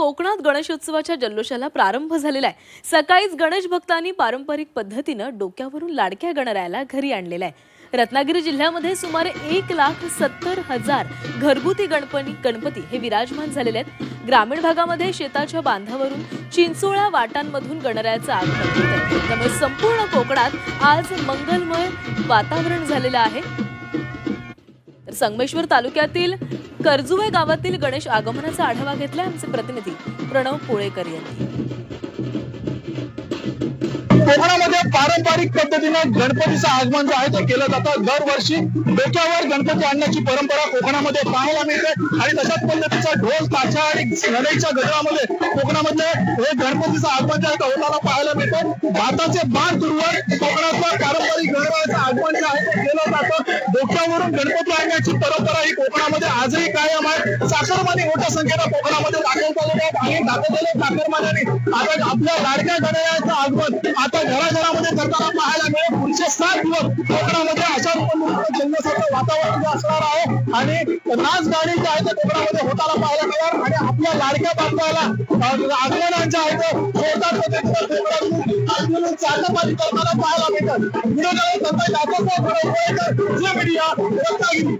कोकणात गणेशोत्सवाच्या जल्लोषाला प्रारंभ झालेला आहे. सकाळीच गणेश भक्तांनी पारंपरिक पद्धतीनं डोक्यावरून लाडक्या गणरायाला घरी आणलेला आहे. रत्नागिरी जिल्ह्यामध्ये सुमारे एक लाख सत्तर हजार घरगुती गणपती गणपती हे विराजमान झालेले आहेत. ग्रामीण भागामध्ये शेताच्या बांधावरून चिंचोळ्या वाटांमधून गणरायाचं आगमन होत आहे. त्यामुळे संपूर्ण कोकणात आज मंगलमय वातावरण झालेलं आहे. तर संगमेश्वर तालुक्यातील कर्जुवे गावातील गणेश आगमनाचा आढावा घेतलाय आमचे प्रतिनिधी प्रणव पोळेकर यांनी. कोकणामध्ये पारंपरिक पद्धतीनं गणपतीचं आगमन जे आहे ते केलं जातं. दरवर्षी डोक्यावर गणपती आणण्याची परंपरा कोकणामध्ये पाहायला मिळते. आणि तशाच पद्धतीचा ढोल ताशा आणि लढाईच्या गजरामध्ये कोकणामध्ये हे गणपतीचं आगमन जे आहे ते होताना पाहायला मिळतं. भारताचे बाण दुर्वर कोकणातलं पारंपरिक गणपतीचं आगमन जे आहे ते केलं जातं. डोक्यावरून गणपती आणण्याची परंपरा ही कोकणामध्ये आजही कायम आहे. चाकरमानी मोठ्या संख्येनं कोकणामध्ये दाखल झालेले आहेत आणि दाखल झालेल्या आता आपल्या लाडक्या गणरायाचं आगमन आता घराघरामध्ये करताना पाहायला मिळेल. पुढचे सात दिवस कोकणामध्ये अशा जल्लोषाचं वातावरण जे असणार आहे. आणि नाच गाणी जे आहे ते कोकणामध्ये होताना पाहायला मिळणार आणि आपल्या लाडक्या बांधवाला आगमन आहे ते जोरदार पद्धतीनं करताना पाहायला मिळतात व्हिडिओ संताई जे मीडिया रत्नागिरी.